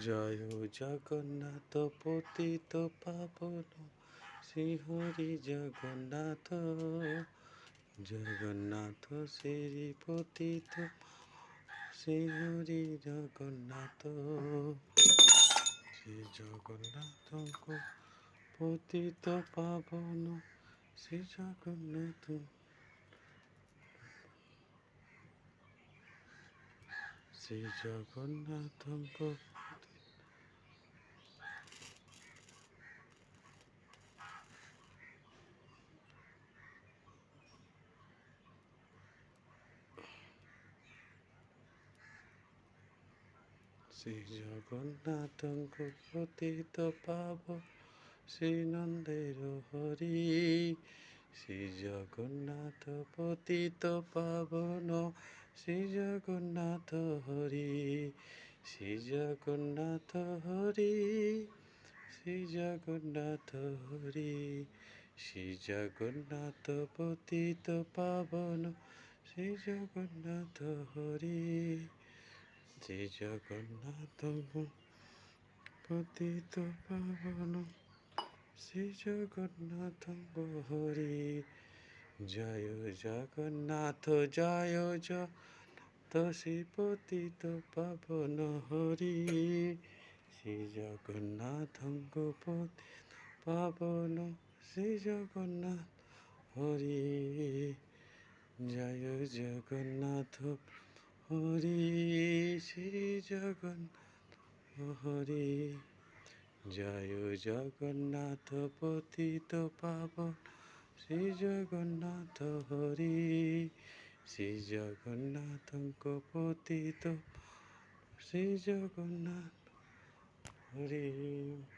জয় জগন্নাথ, পতিত পাবন। শ্রীহরি জগন্নাথ জগন্নাথ শ্রী পতিত। শ্রীহরি জগন্নাথ, শ্রী জগন্নাথ পতিত পাবন। শ্রী জগন্নাথ। শ্রী জগন্নাথଙ୍କ শ্রী জগন্নাথঙ্ক পতিত পাব শ্রী নন্দের হরি শ্রী জগন্নাথ পতিত পাবন শ্রী জগন্নাথ হরি শ্রী জগন্নাথ হরি শ্রী জগন্নাথ হরি শ্রী জগন্নাথ পতিত পাবন শ্রী জগন্নাথ হরি শ্রী জগন্নাথ পতিত পাবন, শ্রী জগন্নাথ হরি। জয় জগন্নাথ জয় জগন্নাথ শ্রী পতিত পাবন, হরি। শ্রী জগন্নাথঙ্গ পতিত পাবন, শ্রী জগন্নাথ, হরি। জয় জগন্নাথ হরি শ্রী জগন্নাথ, হরি। জয় জগন্নাথ পতিত পাবন, শ্রী জগন্নাথ হরি। শ্রী জগন্নাথଙ୍କ পতিত, শ্রী জগন্নাথ হরি।